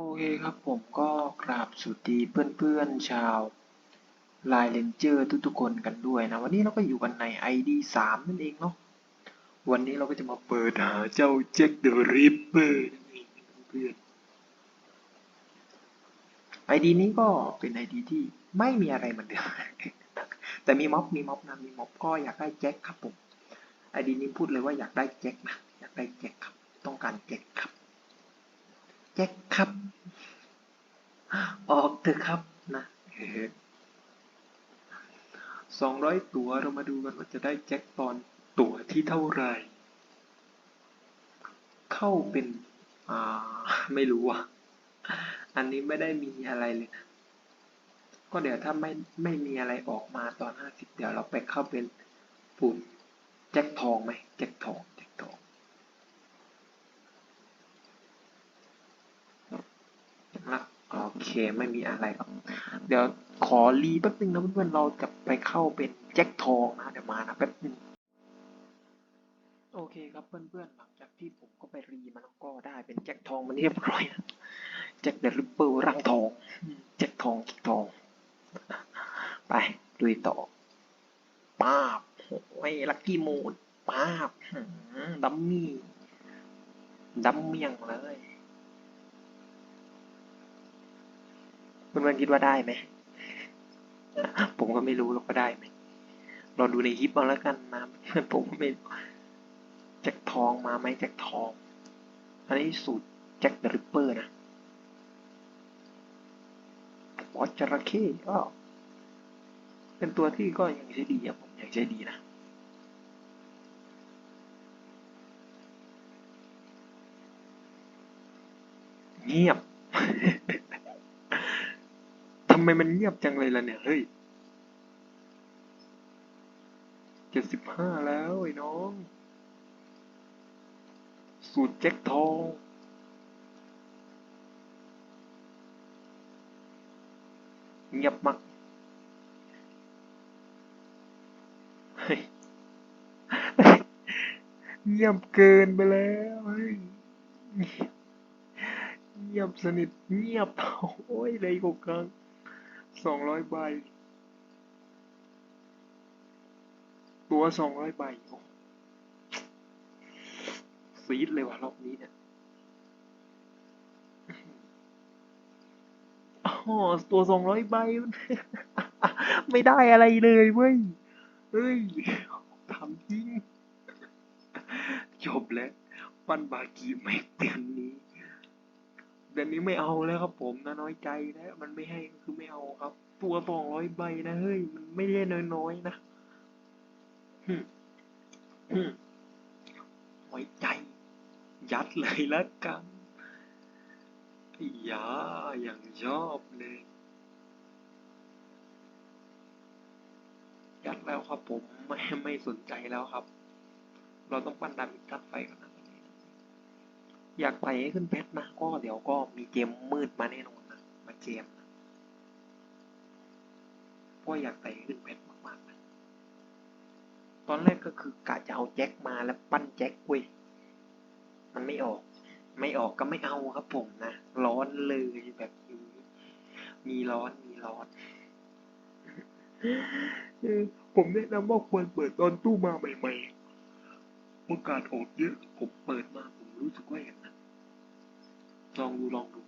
โอเคครับผมก็กราบสวัสดีเพื่อนๆชาวไลน์เลนเจอร์ทุกๆคนกันด้วยนะ วันนี้เราก็อยู่กันใน ID 3 นั่นเองเนาะวันนี้เราก็จะมาเปิดหาเจ้าแจ็คเดอะริปเปอร์นั่นเองเพื่อนๆ ID นี้ก็เป็น ID ที่ไม่มีอะไรเหมือนเดิมแต่มีม็อบมีม็อบนะมีม็อบก็อยากได้แจ็คครับผม ID นี้พูดเลยว่าอยากได้แจ็คนะอยากได้แจ็คครับ ต้องการแจ็คครับ แจ็คครับ ออกเถอะครับนะสองร้อยตัวเรามาดูกันว่าจะได้แจ็คตอนตัวที่เท่าไหร่ เข้าเป็น อ่า ไม่รู้อะ อันนี้ไม่ได้มีอะไรเลยนะ ก็เดี๋ยวถ้าไม่ไม่มีอะไรออกมาตอนห้าสิบเดี๋ยวเราไปเข้าเป็นปุ่นแจ็คทองไหมแจ็คทองแจ็คทอง นะโอเคไม่มีอะไรหรอกเดี๋ยวขอรีแป๊บนึงนะเพื่อนๆเราจะไปเข้าเป็นแจ็คทองนะเดี๋ยวมานะแป๊บนึงโอเคครับเพื่อนๆหลังจากที่ผมก็ไปรีมันก็ได้เป็นแจ็คทองมาเรียบร้อยนะแจ็คเดอะริปเปอร์รังทองแจ็คทองแจ็คทอง ไปลุยต่อป้าบโอ้ยลักกี้มูดป้าบดัมมี่ดัมเมียงเลย เพื่อนๆคิดว่าได้ไหม ผมก็ไม่รู้หรอกว่าได้ไหมเราดูในคลิปเอาแล้วกันนะผมไม่แจ็คทองมาไหมแจ็คทอง อันนี้สูตรแจ็คเดอะริปเปอร์นะวอจระเข้ก็ เป็นตัวที่ก็ยังใช้ดีอะผมยังใช้ดีนะเงียบ มมันเงียบจังเลยล่ะเนี่ยเฮ้ยเจ็ดสิบห้าแล้วไอ้น้อง สูตรแจ็คทองเงียบมากเฮ้ยเงียบเกินไปแล้วเฮ้ยเงียบสนิทเงียบโอ้ยเลยกกลาง สองร้อยใบ ตัวสองร้อยใบโอ้ซีดเลยว่ะรอบนี้เนี่ยอ๋อตัวสองร้อยใบ ไม่ได้อะไรเลยเว้ย เฮ้ยทำจริง จบแล้ว ปันบากีไม่เตือนนี้ เดือนนี้ไม่เอาแล้วครับผมนะน้อยใจแล้วมันไม่ให้คือไม่เอาครับตัวสองร้อยใบนะเฮ้ยมันไม่ได้น้อยๆนะหึหึไวใจ ยัดเลยละกันอ้ยาอย่างชอบเลยยัดแล้วครับผมไม่ไม่สนใจแล้วครับ เราต้องปั้นดามิทัดไฟก่อนนะ อยากไปให้ขึ้นเพชรนะก็เดี๋ยวก็มีเกมมืดมาแน่นอนนะมาเกมนะเพราะอยากไปให้ขึ้นเพชรมากๆนะตอนแรกก็คือกะจะเอาแจ็คมาแล้วปั้นแจ็คเว้ยมันไม่ออก ไม่ออกก็ไม่เอาครับผมนะร้อนเลยแบบนี้มีร้อนมีร้อนผมแนะนำว่าควรเปิดตอนตู้มาใหม่ๆโอกาสออกเยอะ ผมเปิดมาผมรู้สึกว่าอย่าง ลองดูลองดู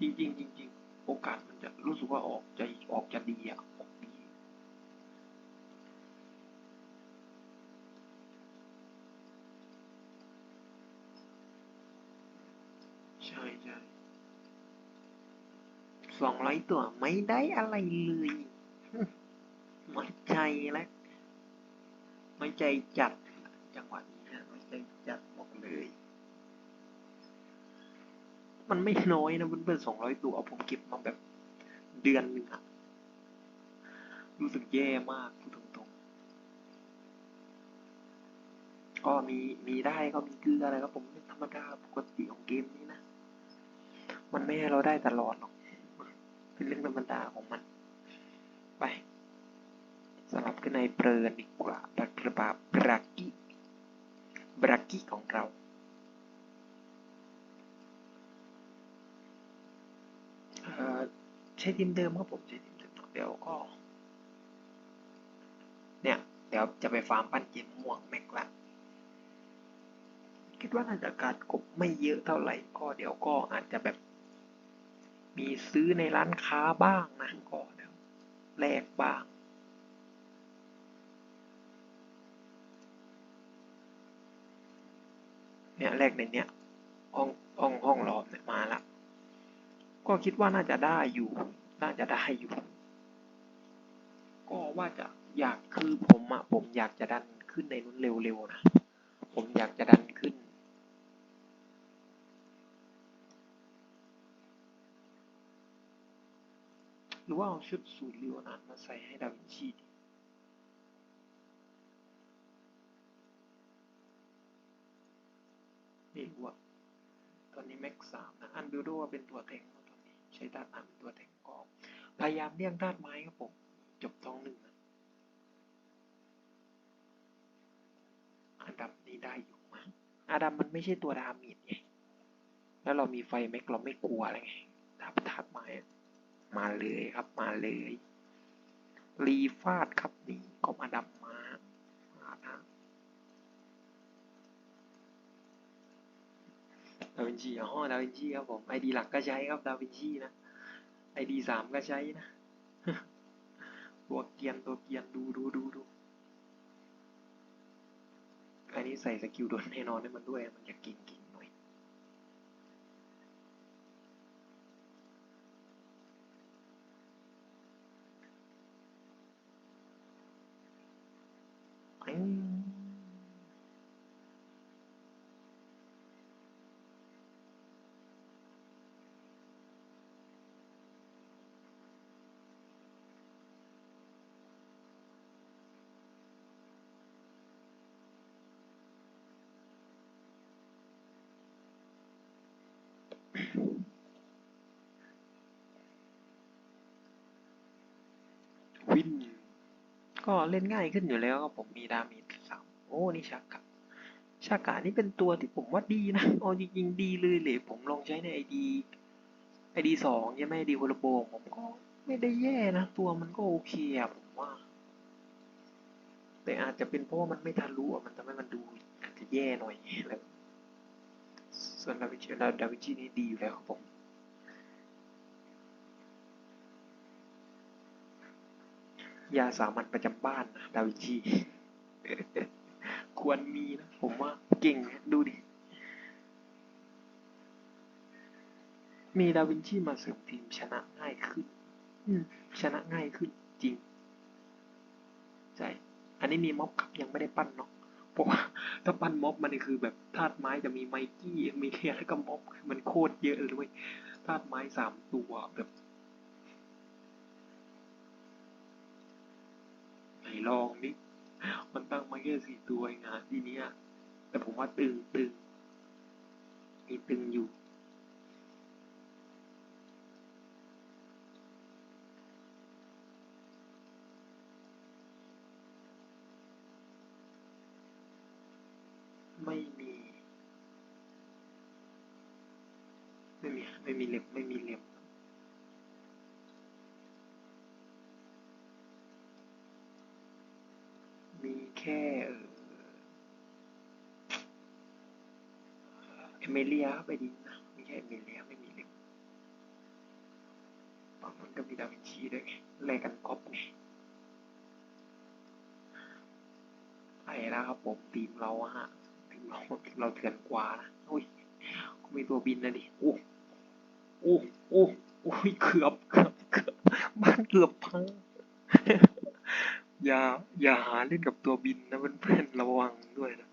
จริงๆจริงโอกาสมันจะรู้สึกว่าออกจะออกจะดีอะออกดีใช่ใช่สองร้อยตัวไม่ได้อะไรเลยน้อยใจแล้วน้อยใจจัด จังหวะนี้นะน้อยใจ จัดบอกเลยมันไม่น้อยนะเพื่อนๆสองร้อยตัวผมเก็บมาแบบเดือนหนึ่งอะรู้สึกแย่มากพูดตรงๆ ก็มีมีได้ก็มีเกลืออะไรครับผมธรรมดาปกติของเกมนี้นะ มันไม่ให้เราได้ตลอดหรอก เป็นเรื่องธรรมดาของมัน ไปสลับขึ้นในเปลือนดีกว่าบักระบาบรากิ บรักกี้ของเรา ใช้ทีมเดิมครับผมใช้ทีมเดิมเดี๋ยวก็ เนี่ย เดี๋ยวจะไปฟาร์มปั้นเกมม่วงแม็กละคิดว่าน่าจะการกบไม่เยอะเท่าไหร่ก็เดี๋ยวก็อาจจะแบบ มีซื้อในร้านค้าบ้างนะก็เนแลกบ้าง เนี่ยแรกในเนี้ยห้องห้องห้องล้อมเนี่ยมาละก็คิดว่าน่าจะได้อยู่ น่าจะได้อยู่ ก็ว่าจะอยากคือผมอะผมอยากจะดันขึ้นในนู้นเร็วๆนะ ผมอยากจะดันขึ้น หรือว่าเอาชุดสูตรลีโอนาร์ดมาใส่ให้ดาวินชีดี ไม่รู้อะตอนนี้แม็กสามนะอันบิลโดเป็นตัวแทงตอนนี้ใช้ธาตุน้ำเป็นตัวแทงก็พยายามเลี่ยงธาตุไม้ครับผมจบท้องหนึ่งนะอาดัมนี่ได้อยู่มาอาดัมมันไม่ใช่ตัวดามีดไงแล้วเรามีไฟแม็กเราไม่กลัวอะไรไงถ้าธาตุไม้มาเลยครับมาเลยรีฟาดครับนี่ก็มาดำมามานะ ดาวินชีอ๋อดาวินชีครับผมไอดีหลักก็ใช้ครับดาวินชีนะไอดีสามก็ใช้นะตัวเกียนตัวเกียนดูดูดูดูอันนี้ใส่สกิลโดนแน่นอนให้มันด้วยมันจะกินกิ่งหน่อย อืม วิน ก็เล่นง่ายขึ้นอยู่แล้วครับผมมีดาเมจสามโอ้นี่ชากะชากะนี่เป็นตัวที่ผมว่าดีนะเอาจริงๆดีเลยเลยผมลองใช้ในไอดีไอดีสองใช่ไมไอดีวอลโบผมก็ไม่ได้แย่นะ ตัวมันก็โอเคอะผมว่า แต่อาจจะเป็นเพราะว่ามันไม่ทะลุมันทำให้มันดูอาจจะแย่หน่อยแล้วส่วนดาวิชีดาวิชีนี่ดีอยู่แล้วครับผม ยาสามัญประจำบ้านนะดาวินชีควรมีนะ ผมว่าเก่งนะดูดิ มีดาวินชีมาเสริมทีมชนะง่ายขึ้นอืชนะง่ายขึ้นจริง ใช่ อันนี้มีม็อบครับยังไม่ได้ปั้นเนาะเพราะว่าถ้าปั้นม็อบมันคือแบบธาตุไม้จะมีไมกี้มีเทียแล้วก็ม็อบมันโคตรเยอะเลยเว้ยธาตุไม้สามตัวแบบไหน ลองนิมันตั้งมาแค่สี่ตัวเองนทีเนี้ยแต่ผมว่าตึงตึงมีตึงอยู่ ไม่มี ไม่มี ไม่มีเล็บ ไม่มีเล็บ มีแค่เอ่อเอเมเลียไปดินนะมีแค่เอเมเลียไม่มีเล็บฝั่งมันก็มีดาวินชีด้วยแลกกันก๊อปไงไปแล้วครับผมทีมเราฮะทีมเราทีมเราเถื่อนกว่านะอุ้ยก็มีตัวบินนะดิโอ้โอ้โอ้โอ้ยเกือบเกือบเกือบบ้านเกือบพัง อย่าอย่าหาเล่นกับตัวบินนะเพื่อนๆระวังด้วยนะ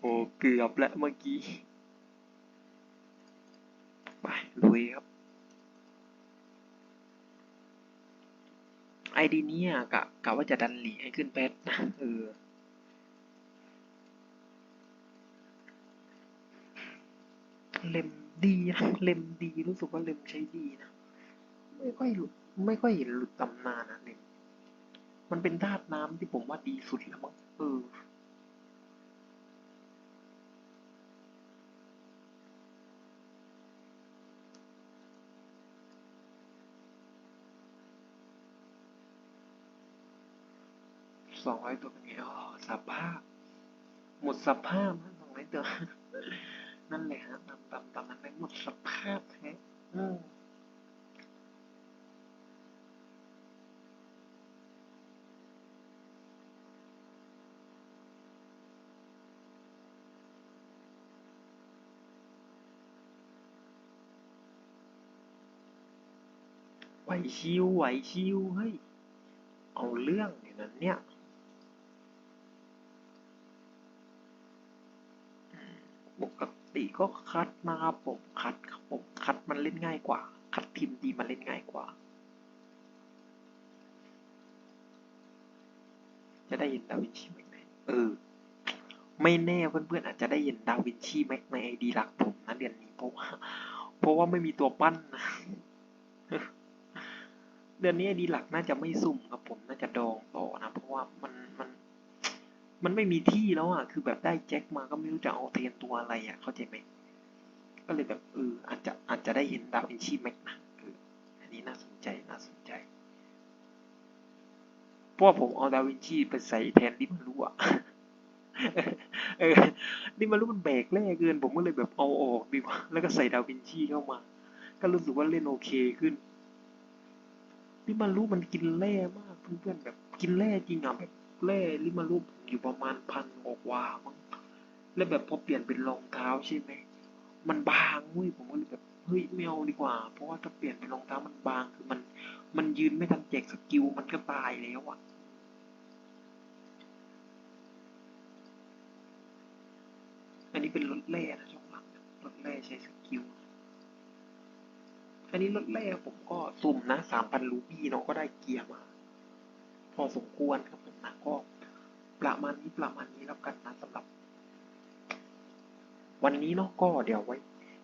โอ้เกือบแล้วเมื่อกี้ ไปลุยครับไอดีนี้กะกะว่าจะดันหลีให้ขึ้นแพทนะเออเล็มดีนะเล็มดีรู้สึกว่าเล็มใช้ดีนะ ไม่ค่อยหลุดไม่ค่อยเห็นหลุดตำนานอะเล็ม มันเป็นธาตุน้ำที่ผมว่าดีสุดแล้วมั้งเออสองร้อยตัวเป็นไงอ๋อสภาพ หมดสภาพสองร้อยตัว นั่นแหละฮะตามตามตามนั้นหมดสภาพแท้อืม ชิวไหวชิวเฮ้ย เอาเรื่องอยู่นั้นเนี่ยปกติก็คัดนะครับผมคัดครับผมคัดมันเล่นง่ายกว่า คัดทีมดีมันเล่นง่ายกว่า จะได้เห็นดาวินชีแม็กไหมเออ ไม่แน่เพื่อนๆอาจจะได้เห็นดาวินชีแม็กในไอดีหลักผมนะเดือนนี้เพราะว่าเพราะว่าไม่มีตัวปั้นนะ เดือนนี้ดีหลักน่าจะไม่สุ่มครับผมน่าจะดองต่อนะ เพราะว่ามันมัน มันไม่มีที่แล้วอะคือแบบได้แจ็คมาก็ไม่รู้จะเอาเทนตัวอะไรอะเข้าใจไหมก็เลยแบบเอออาจจะอาจจะได้เห็นดาวินชีแม็กนะเอออันนี้น่าสนใจน่าสนใจเพราะว่าผมเอาดาวินชีไปใส่แทนดิมารุอะเออดิมารุมันแบกแร่เกิน ผมก็เลยแบบเอาออกดีกว่า แล้วก็ใส่ดาวินชีเข้ามา ก็รู้สึกว่าเล่นโอเคขึ้น ลิมารุมันกินแร่มากเพื่อนๆแบบกินแร่จริงอะแบบแร่ลิมารุอยู่ประมาณพันกว่ามั้งแล้วแบบพอเปลี่ยนเป็นรองเท้าใช่ไหมมันบางเว้ยผมก็เลยแบบเฮ้ยไม่เอาดีกว่า เพราะว่าถ้าเปลี่ยนเป็นรองเท้ามันบางคือมัน มันยืนไม่ทันแจกสกิลมันก็ตายแล้วอะอันนี้เป็นรถแร่นะช่องหลังรถแร่ใช้สกิ อันนี้รถแร่ผมก็สุ่มนะสามพันรูบี้เนาะก็ได้เกียร์มา พอสมควรครับผมนะก็ประมาณนี้ประมาณนี้แล้วกันนะสำหรับ วันนี้เนาะก็เดี๋ยวไว้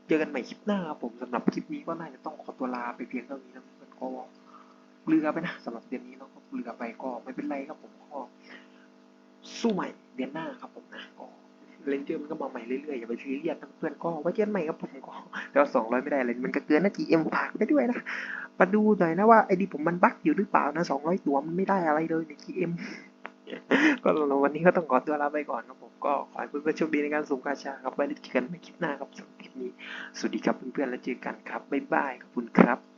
เจอกันใหม่คลิปหน้าครับผมสำหรับคลิปนี้ก็น่าจะต้องขอตัวลาไปเพียงเท่านี้นะเพื่อนก็เรือไปนะสำหรับเดือนนี้เนาะก็เรือไปก็ไม่เป็นไรครับผมก็สู้ใหม่เดือนหน้าครับผมนะก็ เลนเจอร์มันก็มาใหม่เรื่อยๆอย่าไปซีเรียสนะเพื่อนก็ไว้เจอกันใหม่ครับผมก็แล้วสองร้อยไม่ได้เลยมันก็เกินนะ GM ฝากไปด้วยนะมาดูหน่อยนะว่าไอดีผมมันบั๊กอยู่หรือเปล่านะสองร้อยตัวมันไม่ได้อะไรเลยใน GM ก็สำหรับวันนี้ก็ต้องขอตัวลาไปก่อนนะผมก็ขอให้เพื่อนๆโชคดีในการส่งกาชาครับไว้เจอกันในคลิปหน้าครับสำหรับคลิปนี้สวัสดีครับเพื่อนๆแล้วเจอกันครับบ๊ายบายขอบคุณครับ